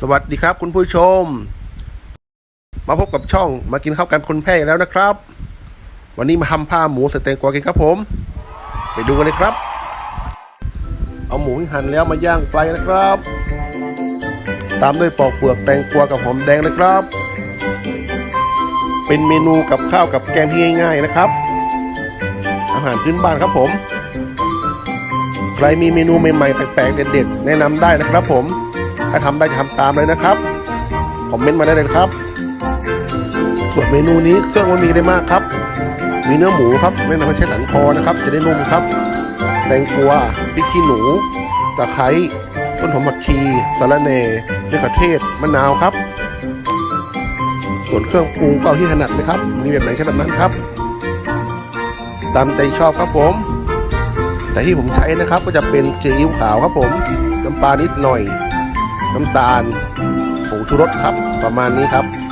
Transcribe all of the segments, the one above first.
สวัสดีครับคุณผู้ชม มาพบกับช่องมากินข้าวกันคนแพร่แล้วนะครับ วันนี้มาทำผ้าหมูใส่แตงกวากันครับผม ไปดูกันเลยครับ เอาหมูที่หั่นแล้วมาย่างไฟนะครับ ตามด้วยปอกเปลือกแตงกวากับหอมแดงนะครับ เป็นเมนูกับข้าวกับแกงที่ง่าย ๆนะครับ อาหารพื้นบ้านครับผม ใครมีเมนูใหม่ๆแปลกๆเด็ดๆแนะนำได้นะครับผม ถ้าทำได้จะทำตามเลยนะครับ คอมเมนต์มาได้เลยครับ ส่วนเมนูนี้เครื่องมันมีได้มากครับ มีเนื้อหมูครับไม่นำมาใช้สันคอนะครับ จะได้นุ่มครับ แตงกวาพริกขี้หนู ตะไคร้ต้นหอมผักชีสะระแหน่มะเขือเทศ มะนาวครับ ส่วนเครื่องปรุงก็เอาที่ถนัดเลยครับ มีแบบไหนใช้แบบนั้นครับ ตามใจชอบครับผม แต่ที่ผมใช้นะครับก็จะเป็นซีอิ๊วขาวครับผม น้ำปลานิดหน่อย น้ำตาลผงชูรสครับประมาณนี้ครับ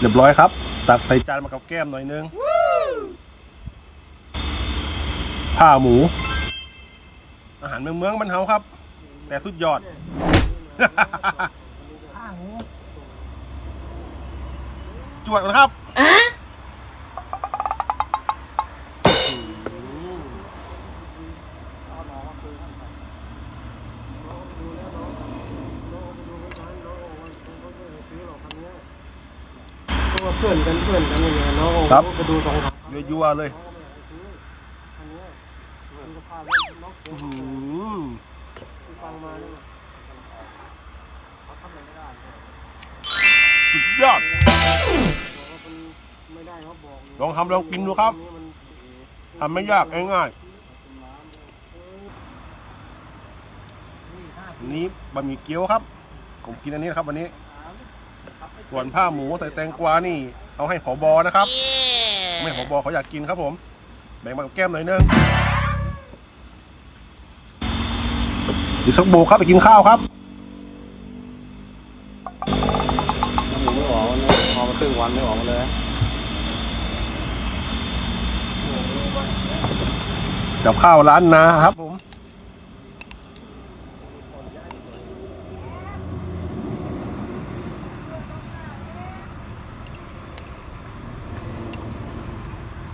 เรียบร้อยครับ ตักใส่จานมากับแก้มหน่อยนึงผ้าหมู อาหารเมืองเมืองๆมันเฮาครับ แต่สุดยอดจวดนะครับ เพื่อนกันเพื่อนกันอย่างเงี้ยเนาะครับไปดูสองสามยั่วๆเลยอันเนี้ยมันก็พาแล้วเนาะอื้อหือฟังมาเนี่ยสุดยอด ไม่ได้เขาบอกลองทำลองกินดูครับมันทำไม่ยากง่ายๆอันนี้บะหมี่เกี๊ยวครับ ผมกินอันนี้นะครับวันนี้ ส่วนผ้าหมูใส่แตงกวานี่ เอาให้ผอบอนะครับ ไม่ผอบอเขาอยากกินครับผม แบ่งมากับแก้มหน่อยนึงอีกสักโบกครับไปกินข้าวครับน้ำหมูไม่ออกเนี่ยพอมาครึ่งวันไม่ออกมาเลยกับข้าวร้านนาครับผม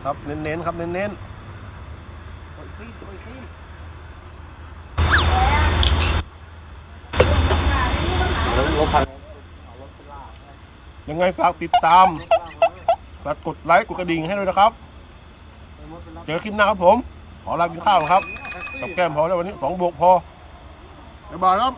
ครับเน้นๆครับเน้นๆแล้วรถพันยังไงฝากติดตามฝากกดไลค์กดกระดิ่งให้ด้วยนะครับ เจอคลิปหน้าครับผม ขอลากินข้าวครับ กับแก้มพอแล้ววันนี้สองบวกพอบ๊ายบายครับ